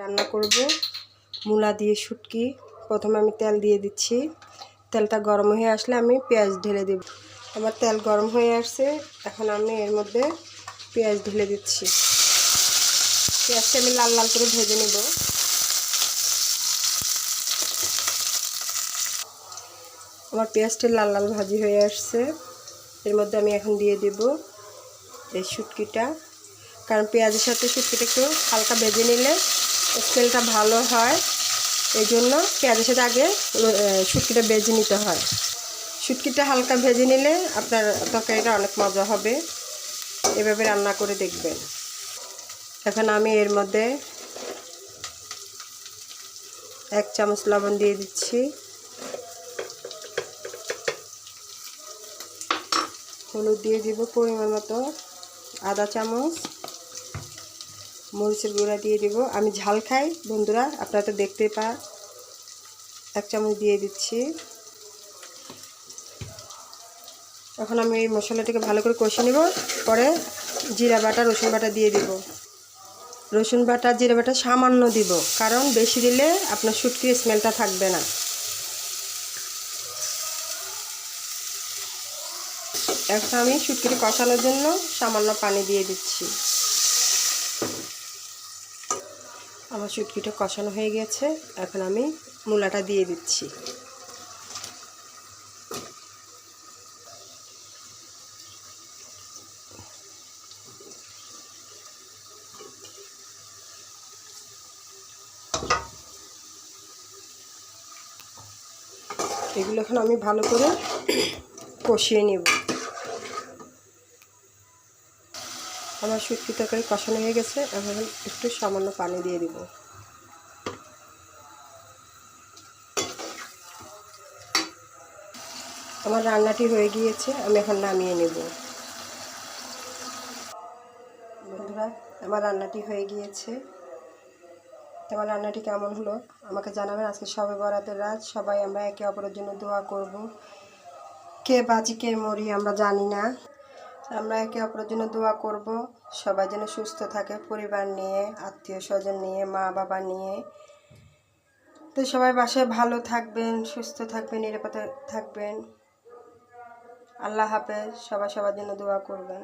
রান্না করব। মূলা দিয়ে শুটকি। প্রথমে আমি তেল দিয়ে দিচ্ছি। তেলটা গরম হয়ে আসলে আমি পেঁয়াজ ঢেলে দেব। আমার তেল গরম হয়ে আসছে। এখন আমি এর মধ্যে পেঁয়াজ ঢেলে দিচ্ছি। পেঁয়াজটা আমি লাল লাল করে ভেজে নেব। আমার পেঁয়াজটা লাল লাল ভাজি হয়ে আসছে। এর মধ্যে আমি এখন দিয়ে দেব এই শুটকিটা। কারণ পেঁয়াজের সাথে শুটকিটা একটু হালকা ভেজে নিলে স্মেলটা ভালো হয় এই জন্য পেঁয়াজের সাথে আগে শুটকিটা ভেজে নিতে হয়। শুটকিটা হালকা ভেজে নিলে আপনার তরকারিটা অনেক মজা হবে। এভাবে রান্না করে দেখবেন। এখন আমি এর মধ্যে এক চামচ লবণ দিয়ে দিচ্ছি। হলুদ দিয়ে দিব পরিমাণ মতো আদা চামচ। মরিচের গুঁড়া দিয়ে দিব। আমি ঝাল খাই, বন্ধুরা, আপনারা তো দেখতে পা, এক চামচ দিয়ে দিচ্ছি। এখন আমি এই মশলাটাকে ভালো করে কষে নেব, পরে জিরা বাটা, রসুন বাটা দিয়ে দিব। রসুন বাটা, জিরা বাটা সামান্য দিব, কারণ বেশি দিলে আপনার শুটকির স্মেলটা থাকবে না। এখন আমি শুটকিটি কষানোর জন্য সামান্য পানি দিয়ে দিচ্ছি। আমার শুটকিটা কষানো হয়ে গেছে। এখন আমি মূলাটা দিয়ে দিচ্ছি। এগুলো এখন আমি ভালো করে কষিয়ে নেব। আমার শুটকি তরকারি কষানো হয়ে গেছে, এখন একটু সামান্য পানি দিয়ে দিব। আমার রান্নাটি হয়ে গিয়েছে, আমি এখন নামিয়ে নেব। বন্ধুরা, আমার রান্নাটি হয়ে গিয়েছে। তোমার রান্নাটি কেমন হলো? আমাকে জানাবেন, আজকে সবে বরাতের রাত, সবাই আমরা একে অপরের জন্য দোয়া করব। কে বাঁচি, কে মরি, আমরা জানি না। আমরা একে অপরের জন্য দোয়া করব। সবাই যেন সুস্থ থাকে, পরিবার নিয়ে আত্মীয় স্বজন নিয়ে মা বাবা নিয়ে। তো সবাই বাসায় ভালো থাকবেন, সুস্থ থাকবেন, নিরাপদে থাকবেন। আল্লাহ হাফেজ, সবাই সবার জন্য দোয়া করবেন।